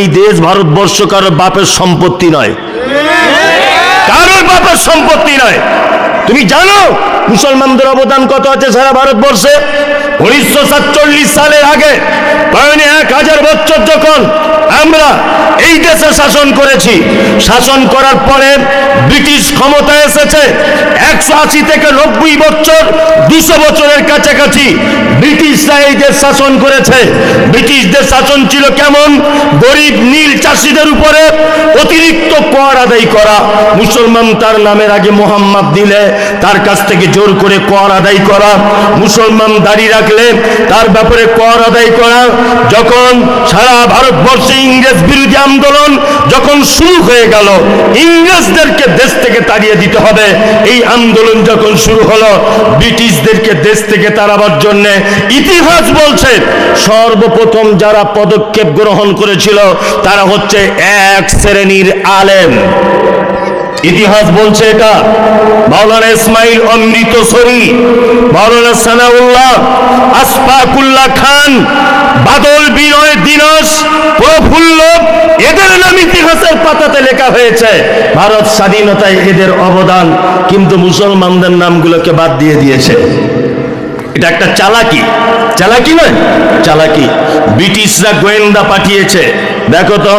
এই দেশ ভারতবর্ষ কারোর বাপের সম্পত্তি নয়। কারোর বাপের সম্পত্তি নয়। তুমি জানো মুসলমানদের অবদান কত আছে সারা ভারতবর্ষে? উনিশশো সাতচল্লিশ সালের আগে পয়নে এক হাজার বছর যখন আমরা এই দেশে শাসন করেছি, শাসন করার পরে ব্রিটিশ ক্ষমতা এসেছে, একশো আশি থেকে নব্বই বছর, দুশো বছরের কাছাকাছি ব্রিটিশরা এই দেশ শাসন করেছে। ব্রিটিশদের শাসন ছিল কেমন? গরিব, নীল চাষিদের উপরে অতিরিক্ত কর আদায় করা। মুসলমান তার নামের আগে মোহাম্মদ দিলে, তার কাছ থেকে জোর করে কর আদায় করা। মুসলমান দাড়ি রাখলে তার ব্যাপারে কর আদায় করা, যখন সারা ভারতবর্ষে ইংরেজ বিরোধী আন্দোলন যখন শুরু হয়ে গেল, ইংরেজদেরকে দেশ থেকে তাড়িয়ে দিতে হবে। এই আন্দোলন যখন শুরু হলো, ব্রিটিশদেরকে দেশ থেকে তাড়াবার জন্য ইতিহাস বলছে, সর্বপ্রথম যারা পদক্ষেপ গ্রহণ করেছিল, তারা হচ্ছে এক শ্রেণির আলেম। ইতিহাস বলছে এটা। মাওলানা ইসমাইল অমৃতসরী মাওলানা সানাউল্লাহ আসফাকুল্লাহ খান, বাদল বিনয় দিনস, প্রফুল্ল, এদের নাম ইতিহাসের পাতাতে লেখা হয়েছে। ভারত স্বাধীনতায় এদের অবদান, কিন্তু মুসলমানদের নামগুলোকে বাদ দিয়ে দিয়েছে। এটা একটা চালাকি। চালাকি নয়, চালাকি। ব্রিটিশরা গোয়েন্দা পাঠিয়েছে। দেখো তো,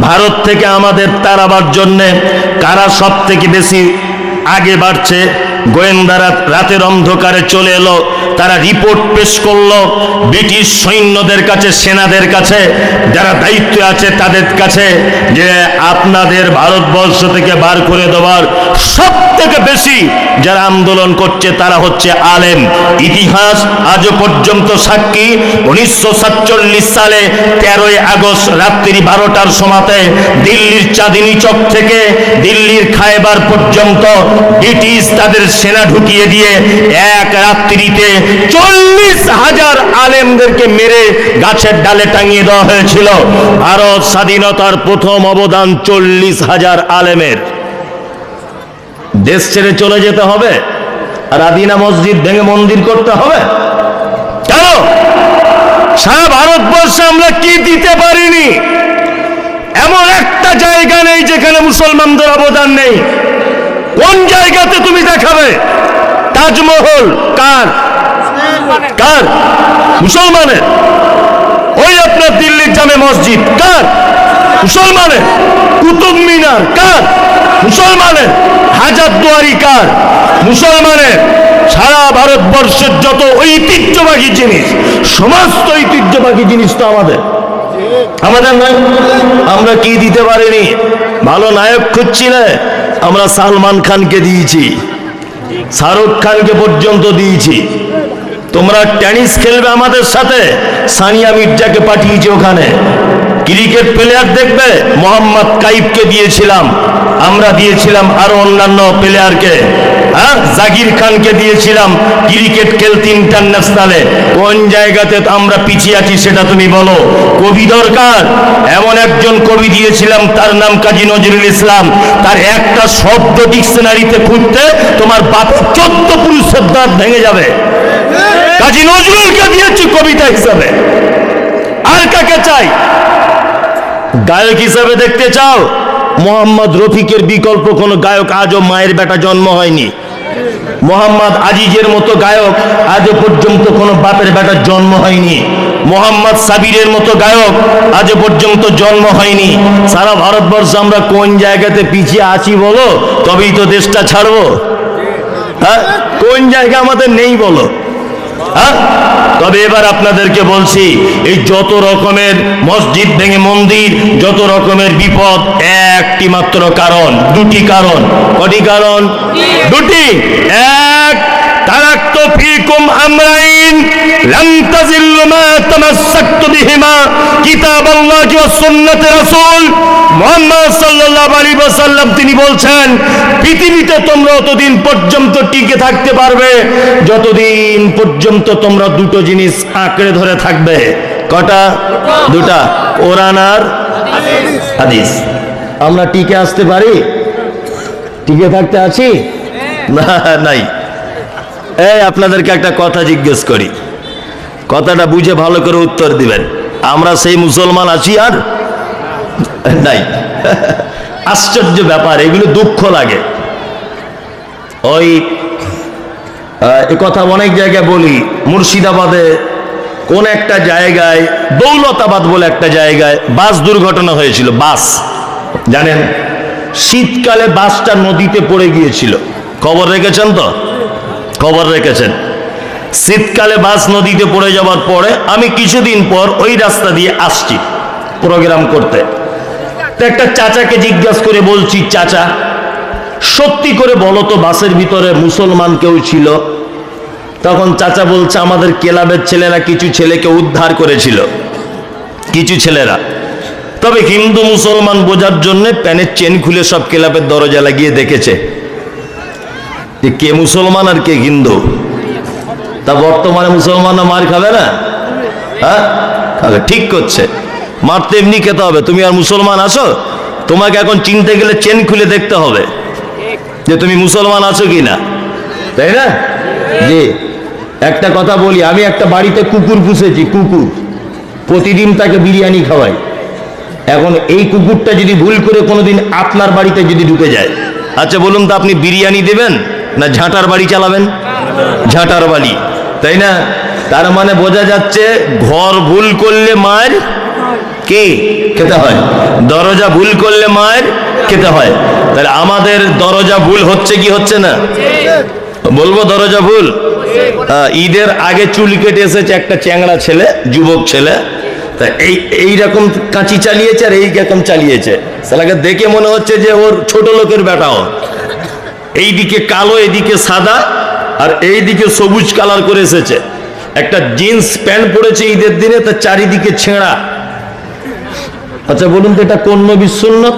ভারত থেকে আমাদের তাড়াবার জন্যে কারা সব থেকে বেশি আগে বাড়ছে? গোয়েন্দারা রাতের অন্ধকারে চলে এলো, তারা রিপোর্ট পেশ করল, ব্রিটিশ সৈন্যদের কাছে, সেনাদের কাছে, যারা দায়িত্বে আছে তাদের কাছে, যে আপনাদের ভারতবর্ষ থেকে বার করে দেওয়ার সব থেকে বেশি যারা আন্দোলন করছে, তারা হচ্ছে আলেম। ইতিহাস আজও পর্যন্ত সাক্ষী, উনিশশো সাতচল্লিশ সালে তেরোই আগস্ট রাত্রি বারোটার সময়তে দিল্লির চাঁদিনী চক থেকে দিল্লির খায়বার পর্যন্ত ব্রিটিশ তাদের সেনা ঢুকিয়ে দিয়ে এক রাত্রিতে চল্লিশ হাজার আলেমদেরকে মেরে গাছের ডালে টাঙিয়ে দেওয়া হয়েছিল। ভারত স্বাধীনতার প্রথম অবদান চল্লিশ হাজার আলেমের। দেশ ছেড়ে চলে যেতে হবে। আর আদিনা মসজিদ ভেঙে মন্দির করতে হবে। কেন? সারা ভারতবর্ষে আমরা কি দিতে পারিনি? এমন একটা জায়গা নেই যেখানে মুসলমানদের অবদান নেই। কোন জায়গাতে তুমি দেখাবে? তাজমহল কার? কার? মুসলমানের। ওই আপনার দিল্লির জামে মসজিদ কার? মুসলমানের। কুতুব মিনার কার? মুসলমানের। হাজার দুয়ারি কার? মুসলমানের। সারা ভারতবর্ষের যত ঐতিহ্যবাহী জিনিস, সমস্ত ঐতিহ্যবাহী জিনিস তো আমাদের। আমাদের নয়, আমরা কি দিতে পারিনি? ভালো নায়ক খুঁজছিলে? আমরা সালমান খানকে দিয়েছি, শাহরুখ খানকে পর্যন্ত দিয়েছি। তোমরা টেনিস খেলবে আমাদের সাথে, সানিয়া মির্জাকে পাঠিয়েছি ওখানে। ক্রিকেট প্লেয়ার দেখবে, মোহাম্মদ কাইফকে দিয়েছিলাম, আমরা দিয়েছিলাম আরও অন্যান্য প্লেয়ারকে হ্যাঁ খানকে দিয়েছিলাম ক্রিকেট খেলতে ইন্টারন্যাশনালে কোন জায়গাতে আমরা পিছিয়ে আছি সেটা তুমি বলো। কবি দরকার। এমন একজন কবি দিয়েছিলাম, তার নাম কাজী নজরুল ইসলাম। তার একটা শব্দ ডিকশনারিতে খুঁজতে তোমার বাপ চোদ্দ পুরুষের দাঁত ভেঙে যাবে। কাজী নজরুলকে দিয়েছি কবিতা হিসাবে। আর কাকে চাই? গায়ক হিসাবে দেখতে চাও? মোহাম্মদ রফিকের বিকল্প কোনো গায়ক আজও মায়ের বেটা জন্ম হয়নি। মোহাম্মদ আজিজের মতো গায়ক আজও পর্যন্ত কোনো বাপের বেটার জন্ম হয়নি। মোহাম্মদ সাবিরের মতো গায়ক আজ পর্যন্ত জন্ম হয়নি। সারা ভারতবর্ষ আমরা কোন জায়গাতে পিছিয়ে আছি বলো? তবেই তো দেশটা ছাড়বো। হ্যাঁ? কোন জায়গা আমাদের নেই বলো? তবে এবার আপনাদেরকে বলছি, এই যত রকমের মসজিদ ভেঙে মন্দির, যত রকমের বিপদ, একটি মাত্র কারণ, দুটি কারণ। কটি কারণ? দুটি। এক, তারাক্ত ফিকুম আমরাইন, লাম তাজিল্লু মুহাম্মদ সাল্লাল্লাহু আলাইহি ওয়াসাল্লাম, তিনি বলছেন, পৃথিবীতে তোমরা অতদিন পর্যন্ত টিকে থাকতে পারবে, যতদিন পর্যন্ত তোমরা দুটো জিনিস আঁকড়ে ধরে থাকবে। কটা? দুটা। কোরআন আর হাদিস। আমরা টিকে আসতে পারি? টিকে থাকতে আছি? না, নাই। এই, আপনাদেরকে একটা কথা জিজ্ঞেস করি। কথাটা বুঝে ভালো করে উত্তর দিবেন। আমরা সেই মুসলমান আছি আর নাই। আশ্চর্য ব্যাপার, এগুলো দুঃখ লাগে। ওই এ কথা অনেক জায়গায় বলি, মুর্শিদাবাদে কোন একটা জায়গায়, দৌলতাবাদ বলে একটা জায়গায় বাস দুর্ঘটনা হয়েছিল, বাস। জানেন, শীতকালে বাসটা নদীতে পড়ে গিয়েছিল। খবর রেখেছেন তো? খবর রেখেছেন। শীতকালে বাস নদীতে পড়ে যাওয়ার পরে আমি কিছুদিন পর ওই রাস্তা দিয়ে আসছি, প্রোগ্রাম করতে। একটা চাচাকে জিজ্ঞাসা করে বলছি, চাচা, সত্যি করে বলো তো, বাসের ভিতরে মুসলমান কেউ ছিল? তখন চাচা বলছে, আমাদের ক্লাবের ছেলেরা কিছু ছেলেকে উদ্ধার করেছিল, কিছু ছেলেরা। তবে হিন্দু মুসলমান বোঝার জন্য প্যানের চেন খুলে সব ক্লাবের দরজা লাগিয়ে দেখেছে যে কে মুসলমান আর কে হিন্দু। তা বর্তমানে মুসলমানরা মার খাবে না? হ্যাঁ? ঠিক করছে। মারতে এমনি খেতে হবে। তুমি আর মুসলমান আছো? তোমাকে এখন চিনতে গেলে চেন খুলে দেখতে হবে যে তুমি মুসলমান আছো কি না তাই না? জি। একটা কথা বলি, আমি একটা বাড়িতে কুকুর পুষেছি, কুকুর। প্রতিদিন তাকে বিরিয়ানি খাওয়াই। এখন এই কুকুরটা যদি ভুল করে কোনোদিন আপনার বাড়িতে যদি ঢুকে যায় আচ্ছা বলুন তো আপনি বিরিয়ানি দেবেন না ঝাঁটার বাড়ি চালাবেন? ঝাঁটার বাড়ি। তাই না? তার মানে বোঝা যাচ্ছে ঘর ভুল করলে মায়ের কে? খেতে হয়। দরজা ভুল করলে মায়ের খেতে হয়। তাহলে আমাদের দরজা ভুল হচ্ছে কি হচ্ছে না? বলব দরজা ভুল? ঈদের আগে চুল কেটে এসেছে একটা চ্যাংড়া ছেলে, যুবক ছেলে। তা এই এইরকম কাঁচি চালিয়েছে আর এই রকম চালিয়েছে। সালাকে দেখে মনে হচ্ছে যে ওর ছোট লোকের বেটাও এইদিকে কালো এদিকে সাদা আর এইদিকে সবুজ কালার করে এসেছে। একটা জিন্স প্যান্ট পরেছে ঈদের দিনে তার চারিদিকে ছেঁড়া। আচ্ছা বলুন তো এটা কোন নবীর সুন্নত?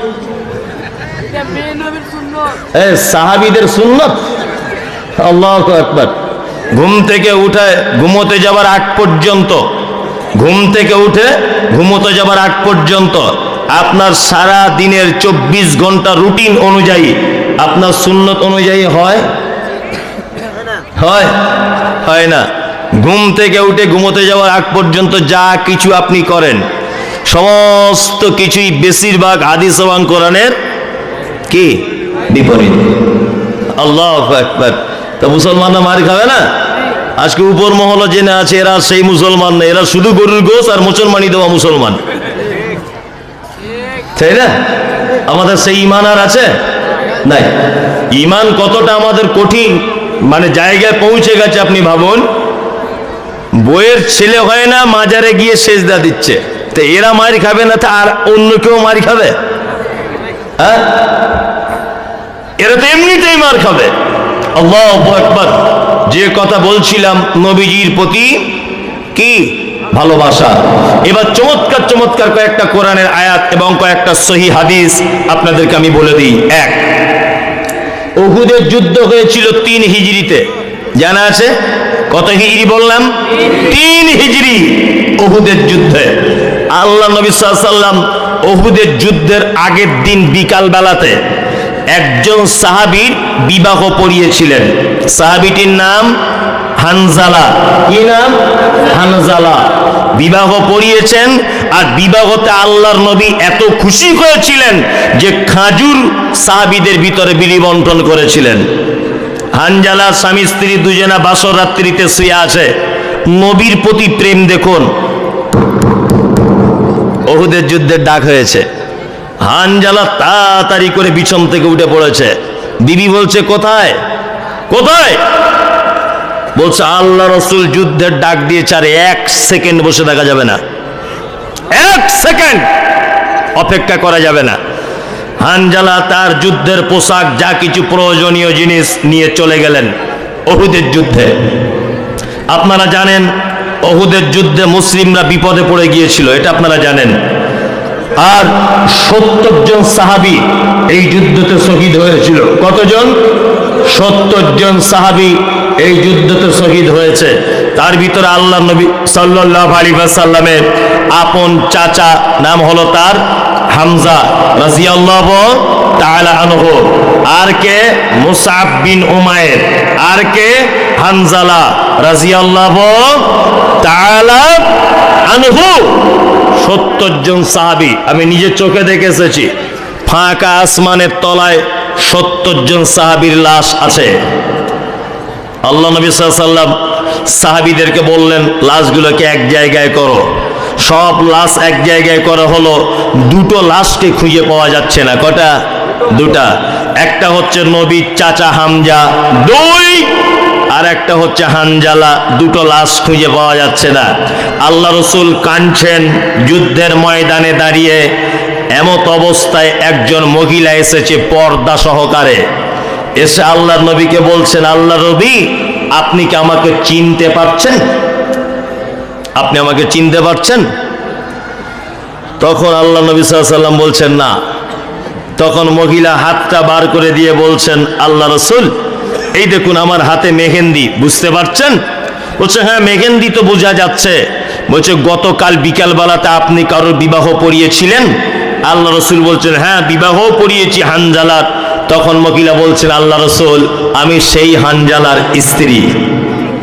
সাহাবিদের সুন্নত? আল্লাহ একবার ঘুম থেকে উঠে ঘুমোতে যাবার আগ পর্যন্ত ঘুম থেকে উঠে ঘুমোতে যাবার আগ পর্যন্ত আপনার সারা দিনের চব্বিশ ঘণ্টা রুটিন অনুযায়ী আপনার সুন্নত অনুযায়ী হয়? হয়? হয় না। ঘুম থেকে উঠে ঘুমোতে যাওয়ার আগ পর্যন্ত যা কিছু আপনি করেন সমস্ত কিছুই বেশিরভাগ হাদিস এবং কোরআনের কি? বিপরীত। আল্লাহ তা মুসলমানরা মার খাবে না? আজকে উপর মহল জেনে আছে, এরা সেই মুসলমান না, এরা শুধু গরুর গোস আর মুসলমানই দেওয়া মুসলমান। তাই না? আমাদের সেই ইমান আর আছে? নাই। ইমান কতটা আমাদের কঠিন মানে জায়গায় পৌঁছে গেছে আপনি ভাবুন। বইয়ের ছেলে হয় না, মাজারে গিয়ে সেজদা দিচ্ছে। তো এরা মার খাবে না তা আর অন্য কেউ মার খাবে? হ্যাঁ? এরা তো এমনিতেই মার খাবে। আল্লাহ একবার যে কথা বলছিলাম নবীজির প্রতি, কি? ভালোবাসা। এবার চমৎকার চমৎকার কয়েকটা কোরআনের আয়াত এবং কয়েকটা সহি হাদিস আপনাদেরকে আমি বলে দিই। এক, উহুদের যুদ্ধ হয়েছিল তিন হিজড়িতে। জানা আছে? কত হিজড়ি বললাম? তিন হিজড়ি উহুদের যুদ্ধে। আল্লাহ নবী সাল্লাম উহুদের যুদ্ধের আগের দিন বিকাল বেলাতে একজন সাহাবীর বিবাহ পড়িয়েছিলেন। সাহাবিটির নাম হানজালা। কি নাম? হানজালা। বিবাহ পড়িয়েছেন আর বিবাহতে আল্লাহর নবী এত খুশি হয়েছিলেন যে খাজুর সাহাবিদের ভিতরে বিলি বন্টন করেছিলেন। হানজালা স্বামী স্ত্রী দুজনা বাসর রাত্রিতে শুয়ে আছে। নবীর প্রতি প্রেম দেখুন। ওহুদের যুদ্ধের ডাক হয়েছে। হানজালা তাড়াতাড়ি করে বিছন থেকে উঠে পড়েছে। বিবি বলছে, কোথায়? কোথায়? বলছে, আল্লাহ রসুল যুদ্ধের ডাক দিয়েছে আর এক সেকেন্ড বসে থাকা যাবে না। এক সেকেন্ড অপেক্ষা করা যাবে না। হানজালা তার যুদ্ধের পোশাক, যা কিছু প্রয়োজনীয় জিনিস নিয়ে চলে গেলেন অহুদের যুদ্ধে। আপনারা জানেন, অহুদের যুদ্ধে মুসলিমরা বিপদে পড়ে গিয়েছিল, এটা আপনারা জানেন। আর সত্তর জন সাহাবি এই যুদ্ধতে শহীদ হয়েছিল। কতজন? সত্তর জন সাহাবি এই যুদ্ধতে শহীদ হয়েছে। তার ভিতরে আল্লাহ নবী সাল্লাহ আলী সাল্লামের আপন চাচা নাম হলো তার হামজা রাজিয়াল্লাহ তাআলা আনহু। আর কে? মুসাব বিন উমায়ের। আর কে? হানজালা রাজিয়াল্লাহ তাআলা আনহু। সত্তর জন সাহাবি, আমি নিজের চোখে দেখে এসেছি ফাঁকা আসমানের তলায় সত্তর জন সাহাবির লাশ আছে। আল্লাহ নবী সাল্লাম সাহাবিদেরকে বললেন, লাশগুলোকে এক জায়গায় করো। সব লাশ এক জায়গায় করা হলো, দুটো লাশকে খুঁজে পাওয়া যাচ্ছে না। কটা? দুটা। একটা হচ্ছে নবীর চাচা হামজা, দুই। আর একটা হচ্ছে হানজালা, দুটো লাশ খুঁজে পাওয়া যাচ্ছে না। আল্লাহ রসুল কাঁদছেন, যুদ্ধের ময়দানে দাঁড়িয়ে এমত অবস্থায় একজন মহিলা এসেছে পর্দা সহকারে। এসে আল্লাহ নবীকে বলছেন, আল্লাহ রবি, আপনি কি আমাকে চিনতে পারছেন? আপনি আমাকে চিনতে পারছেন? তখন আল্লাহ নবী সাল্লাম বলছেন, না। তখন মহিলা হাতটা বার করে দিয়ে বলছেন, আল্লাহ রসুল, এই দেখুন আমার হাতে মেহেন্দি, বুঝতে পারছেন? বলছে হ্যাঁ মেহেন্দি তো বোঝা যাচ্ছে। বলছে, গতকাল বিকালবেলাতে আপনি কারোর বিবাহ পড়িয়েছিলেন? আল্লাহ রসুল বলছেন হ্যাঁ বিবাহ পড়িয়েছি হানজালার। তখন মকিলা বলছেন, আল্লাহ রসুল, আমি সেই হানজালার স্ত্রী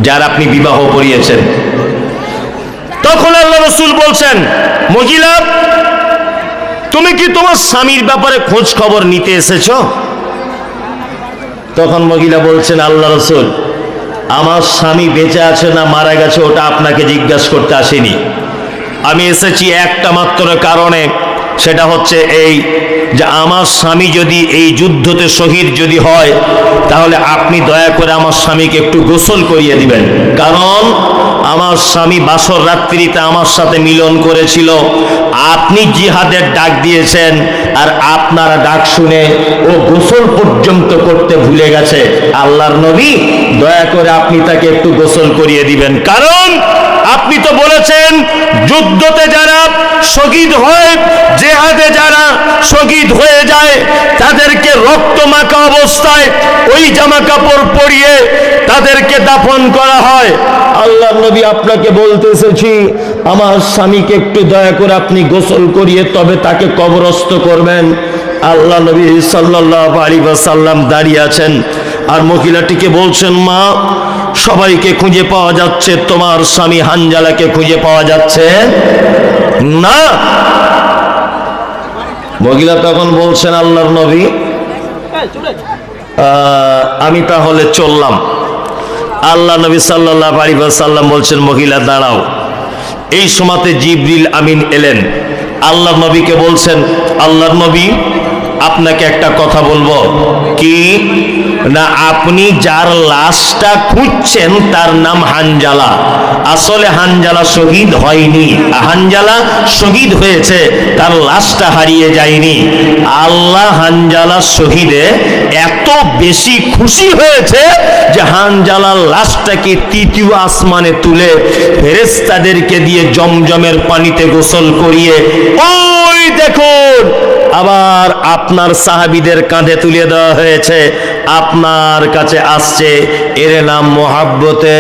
যার আপনি বিবাহ পড়িয়েছেন। তখন আল্লাহ রসুল বলছেন, মহিলা, তুমি কি তোমার স্বামীর ব্যাপারে খোঁজ খবর নিতে এসেছ? তখন মহিলা বলছেন, আল্লাহ রসুল, আমার স্বামী বেঁচে আছে না মারা গেছে, ওটা আপনাকে জিজ্ঞাসা করতে আসেনি। আমি এসেছি একটা মাত্র কারণে সেটা হচ্ছে এই যে আমার স্বামী যদি এই যুদ্ধতে শহীদ যদি হয়, তাহলে আপনি দয়া করে আমার স্বামীকে একটু গোসল করিয়ে দিবেন। কারণ আমার স্বামী বাসর রাত্রিতে আমার সাথে মিলন করেছিল। আপনি জিহাদের ডাক দিয়েছেন আর আপনারা ডাক শুনে ও গোসল পর্যন্ত করতে ভুলে গেছে। আল্লাহর নবী, দয়া করে আপনি তাকে একটু গোসল করিয়ে দিবেন। কারণ আপনি তো বলেছেন, যুদ্ধতে যারা শহীদ হয় জেহাদে যারা শহীদ হয়ে যায়, তাদেরকে রক্ত মাখা অবস্থায় ওই জামা কাপড় পরিয়ে তাদেরকে দাফন করা হয়। আল্লাহ নবী আপনাকে বলতে এসেছি, আমার স্বামীকে একটু দয়া করে আপনি গোসল করিয়ে তবে তাকে কবরস্থ করবেন। আল্লাহ নবী সাল্লাম দাঁড়িয়ে আছেন আর মহিলাটিকে বলছেন, মা, সবাইকে খুঁজে পাওয়া যাচ্ছে, তোমার স্বামী হানজালাকে খুঁজে পাওয়া যাচ্ছে না। মহিলা তখন বলছেন, আল্লাহর নবী আমি তাহলে চললাম। আল্লাহ নবী সাল্লাহ সাল্লাম বলছেন, মহিলা, দাঁড়াও। এই সময়তে জিবরিল আমিন এলেন। আল্লাহ নবীকে বলছেন, আল্লাহর নবী, আপনাকে একটা কথা বলব। কি? না, আপনি যার লাশটা খুঁজছেন, তার নাম হানজালা। আসলে হানজালা শহীদ হয়নি। হানজালা শহীদ হয়েছে, তার লাশটা হারিয়ে যায়নি। আল্লাহ হানজালা শহীদে এত বেশি খুশি হয়েছে যে হানজালার লাশটাকে তৃতীয় আসমানে তুলে ফেরেস্তাদেরকে দিয়ে জমজমের পানিতে গোসল করিয়ে, ওই দেখুন আবার আপনার সাহাবিদের কাঁধে তুলে দেওয়া হয়েছে। আপনার কাছে আসছে, এর নাম মোহাব্বতে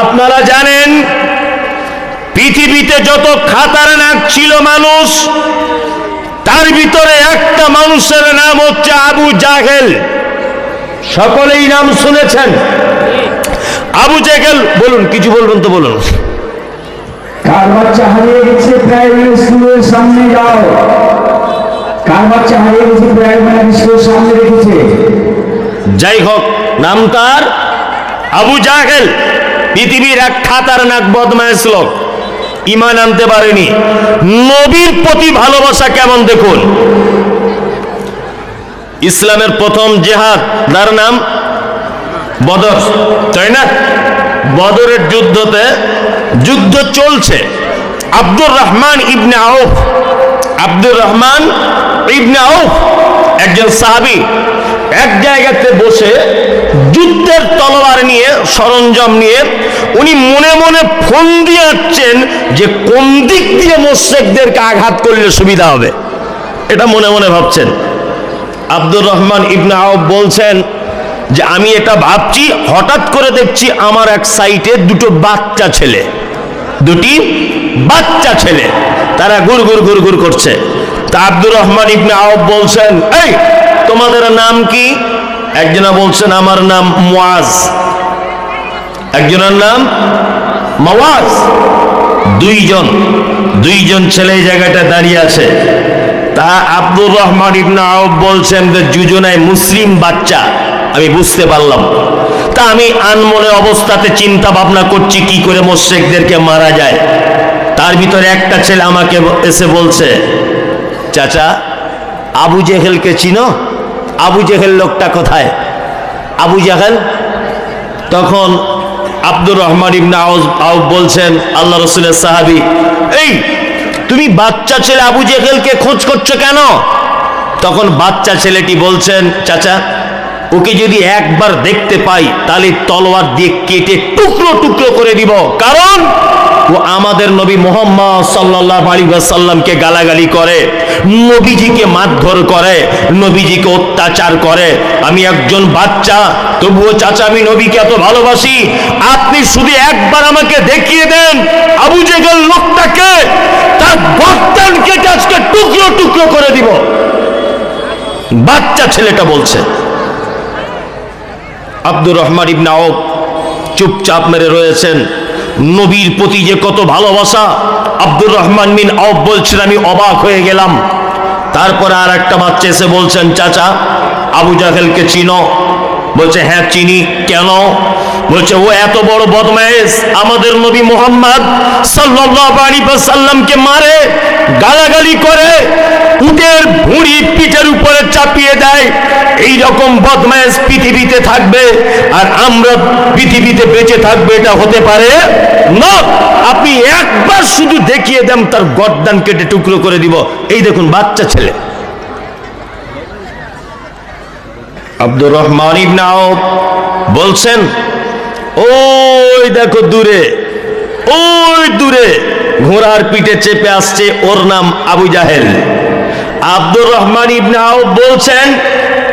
আপনারা জানেন, পৃথিবীতে যত খাতারনাক ছিল মানুষ, তার ভিতরে একটা মানুষের নাম হচ্ছে আবু জাহেল। সকলেই নাম শুনেছেন। আবু জাহেল, বলুন, কিছু বলবেন তো বলুন। রেখেছে। যাই হোক, নাম তার আবু জাহেল, পৃথিবীর এক খাতার নাক বদমাইশ লোক। ইমান আনতে পারেনি। নবীর প্রতি ভালোবাসা কেমন দেখুন? ইসলামের প্রথম জেহাদ, তার নাম বদর, তাই না? বদরের যুদ্ধতে যুদ্ধ চলছে। আব্দুর রহমান ইবনে আউফ। আব্দুর রহমান ইবনে আউফ একজন সাহাবী এক জায়গাতে বসে যুদ্ধের তলোয়ার নিয়ে, সরঞ্জাম নিয়ে উনি মনে মনে ফোন দিয়ে আসছেন যে কোন দিক দিয়ে মোশেকদেরকে আঘাত করলে সুবিধা হবে। এটা মনে মনে ভাবছেন। আব্দুর রহমান ইবনে আউফ বলছেন যে আমি এটা ভাবছি, হঠাৎ করে দেখছি আমার এক সাইটে দুটো বাচ্চা ছেলে। দুটি বাচ্চা ছেলে। তারা গুড় গুড় গুড় গুড় করছে। তা আব্দুর রহমান ইবনে আউফ বলছেন, এই, তোমাদের নাম কি? একজনা বলছেন, আমার নাম মুয়াজ একজনের নাম মাওয়াজ। দুইজন দুইজন ছেলে এই জায়গাটা দাঁড়িয়ে আছে। তা আব্দুর রহমান ইবনে আউফ বলছেন যে দুজনায় মুসলিম বাচ্চা। আমি বুঝতে পারলাম। তা আমি আনমনে অবস্থাতে চিন্তা ভাবনা করছি, কি করে মোশেকদেরকে মারা যায়। তার ভিতরে একটা ছেলে আমাকে এসে বলছে, চাচা, আবু জেহেলকে চিনো? আবু জেহেল লোকটা কোথায়? আবু জাহেল তখন আব্দুর রহমান ইবনে আউফ বলছেন, আল্লাহ রসুলের সাহাবি, এই, তুমি বাচ্চা ছেলে আবু জেহেলকে খোঁজ করছ কেন? তখন বাচ্চা ছেলেটি বলছেন, চাচা ওকে যদি একবার দেখতে পাই, তাহলে তলোয়ার দিয়ে কেটে টুকরো টুকরো করে দিব। কারণ ও আমাদের নবী মোহাম্মদ সাল্লাহ আলী সাল্লামকে গালাগালি করে, নবীজিকে মারধর করে, নবীজিকে অত্যাচার করে। আমি একজন বাচ্চা, তবুও চাচা আমি নবীকে এত ভালোবাসি, আপনি শুধু একবার আমাকে দেখিয়ে দেন, আবু জেগেল লোকটাকে, তার গর্দান কেটে আজকে টুকরো টুকরো করে দিব। বাচ্চা ছেলেটা বলছে আব্দুর রহমান ইবনে আউফ চুপচাপ মেরে রয়েছেন। নবীর প্রতি যে কত ভালোবাসা, আব্দুর রহমান মিন আউফ বলছেন, আমি অবাক হয়ে গেলাম। তারপরে আর একটা বাচ্চা এসে বলছেন, চাচা, আবু জাহেলকে চিনো। বলছে হ্যাঁ চিনি কেন? বলছে, ও এত বড় বদমাইশ আমাদের নবী মোহাম্মদ সাল্লামকে মারে, গালাগালি করে, উটের ভুঁড়ি পিঠের উপরে চাপিয়ে দেয়। এই রকম বদমাইশ পৃথিবীতে থাকবে আর আমরা পৃথিবীতে বেঁচে থাকবে, এটা হতে পারে না। আপনি একবার শুধু দেখিয়ে দেন, তার গর্দান কেটে টুকরো করে দিব। এই দেখুন, বাচ্চা ছেলে। আব্দুর রহমান ইবনে আউফ বলছেন, ওই দেখো দূরে, ওই দূরে ঘোড়ার পিঠে চেপে আসছে ওর নাম আবু জাহেল। আব্দুর রহমান ইবনে আউফ বলছেন,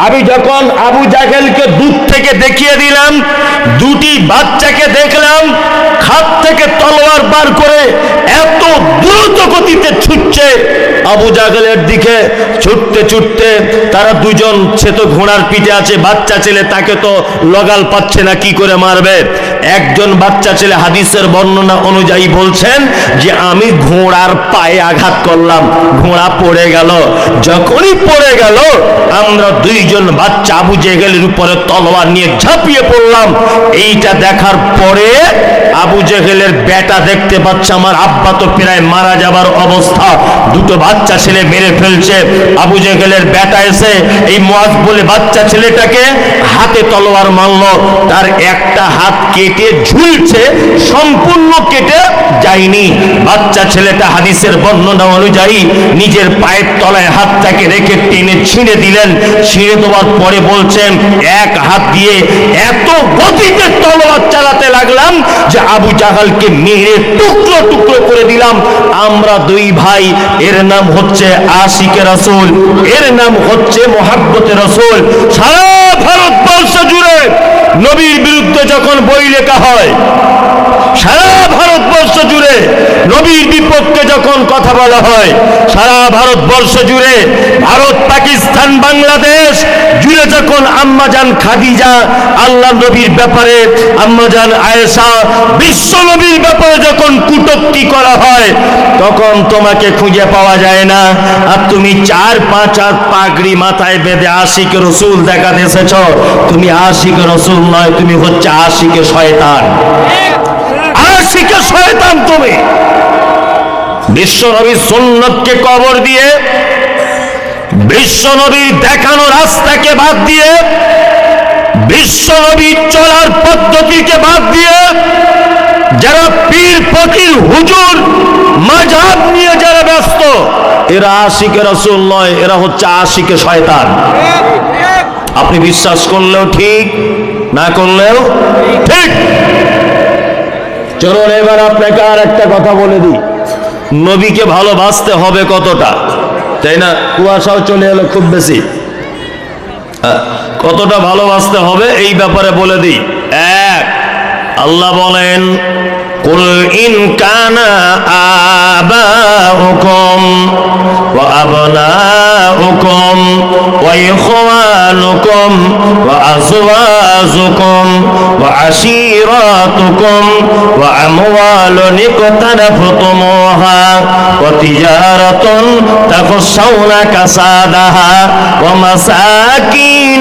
আমি যখন আবু জাহেলকে দূর থেকে দেখিয়ে দিলাম, দুটি বাচ্চাকে দেখলাম খাত থেকে তলোয়ার বার করে এত দ্রুত গতিতে আবু জাহেলের দিকে ছুটতে ছুটতে তারা দুজন সে তো ঘোড়ার পিঠে আছে, বাচ্চা ছেলে তাকে তো লগাল পাচ্ছে না, কি করে মারবে? একজন বাচ্চা ছেলে হাদিসের বর্ণনা অনুযায়ী বলছেন যে আমি ঘোড়ার পায়ে আঘাত করলাম, ঘোড়া পড়ে গেল। যখনই পড়ে গেল, আমরা দুইজন বাচ্চা আবু জেহেলের উপরে তলোয়ার নিয়ে ঝাঁপিয়ে পড়লাম। এইটা দেখার পরে আবু জেহেলের বেটা দেখতে পাচ্ছে, আমার আব্বা তো প্রায় মারা যাবার অবস্থা। দুটো বাচ্চা ছেলে মেরে ফেলছে। আবু জেহেলের বেটা এসে এই মজ বলে, বাচ্চা ছেলেটাকে হাতে তলোয়ার মারলো। তার একটা হাত কেটে ঝুলছে, সম্পূর্ণ কেটে যায়নি। বাচ্চা ছেলেটা হাদিসের বর্ণনা অনুযায়ী নিজের পায়ের তলায় হাতটাকে রেখে টেনে ছিঁড়ে দিলেন। ছিঁড়ে দেওয়ার পরে বলছেন, এক হাত দিয়ে এত গতিতে তলোয়ার চালাতে লাগলাম যে আবু জাহালকে মেরে টুকরো টুকরো করে দিলাম। আমরা দুই ভাই, এর নাম হচ্ছে আশিকে রসুল। এর নাম হচ্ছে মোহাব্বতে রসুল। সারা ভারতবর্ষ জুড়ে নবীর বিরুদ্ধে যখন বই লেখা হয়, সারা ভারতবর্ষ জুড়ে নবীর বিপক্ষে যখন কথা বলা হয়, সারা ভারতবর্ষ জুড়ে ভারত, পাকিস্তান, বাংলাদেশ জুড়ে যখন আম্মাজান খাদিজা আল্লাহ নবীর ব্যাপারে আম্মাজান আয়েশা, বিশ্ব নবীর ব্যাপারে যখন কুটক্তি করা হয়, তখন তোমাকে খুঁজে পাওয়া যায় না। আর তুমি চার পাঁচ হাত পাগড়ি মাথায় বেঁধে আশিকে রসুল দেখাতে এসেছ। তুমি আশিকে রসুল নয়, তুমি হচ্ছে আশিকে শয়তান। আশিকে শয়তান তুমি। বিশ্ব নবীর সুন্নতকে কবর দিয়ে বিশ্ব নবীর দেখানো রাস্তাকে বাদ দিয়ে, বিশ্ব নবীর চলার পদ্ধতিকে বাদ দিয়ে, যারা পীর, ফকির, হুজুর মাঝাব নিয়ে যারা ব্যস্ত, এরা আশিকে রসুল নয়, এরা হচ্ছে আশিকে শয়তান। আপনি বিশ্বাস করলেও ঠিক, না করলেও ঠিক। চলুন এবার আপনাকে আর একটা কথা বলে দিই। নবীকে ভালোবাসতে হবে কতটা? তাই না? কুয়াশাও চলে এলো খুব বেশি। হ্যাঁ, কতটা ভালোবাসতে হবে এই ব্যাপারে বলে দিই। এক আল্লাহ বলেন কুল ইন কানা আবাউকুম أبناؤكم وأبناؤكم وإخوانكم وأزواجكم وعشيراتكم وأموال اقترفتموها وتجارة تخشون كسادها ومساكن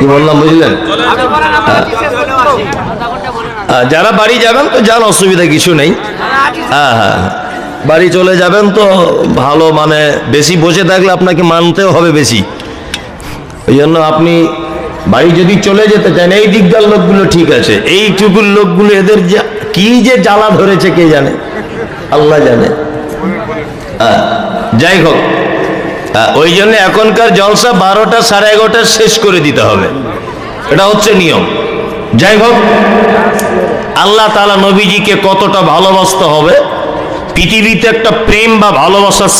কি বললাম, বুঝলেন? যারা বাড়ি যাবেন তো যান, অসুবিধা কিছু নেই। হ্যাঁ হ্যাঁ। বাড়ি চলে যাবেন তো ভালো মানে বেশি বসে থাকলে আপনাকে মানতেও হবে বেশি। ওই জন্য আপনি বাড়ি যদি চলে যেতে চান, এই দিককার লোকগুলো ঠিক আছে। এইটুকুর লোকগুলো এদের কি যে জ্বালা ধরেছে কে জানে? আল্লাহ জানে। যাই হোক। ওই জন্য এখনকার জলসা বারোটা সাড়ে এগারোটা শেষ করে দিতে হবে। এটা হচ্ছে নিয়ম। যাই হোক, আল্লাহ তালা নবীজিকে কতটা ভালোবাসতে হবে, পৃথিবীতে একটা প্রেম বা ভালোবাসার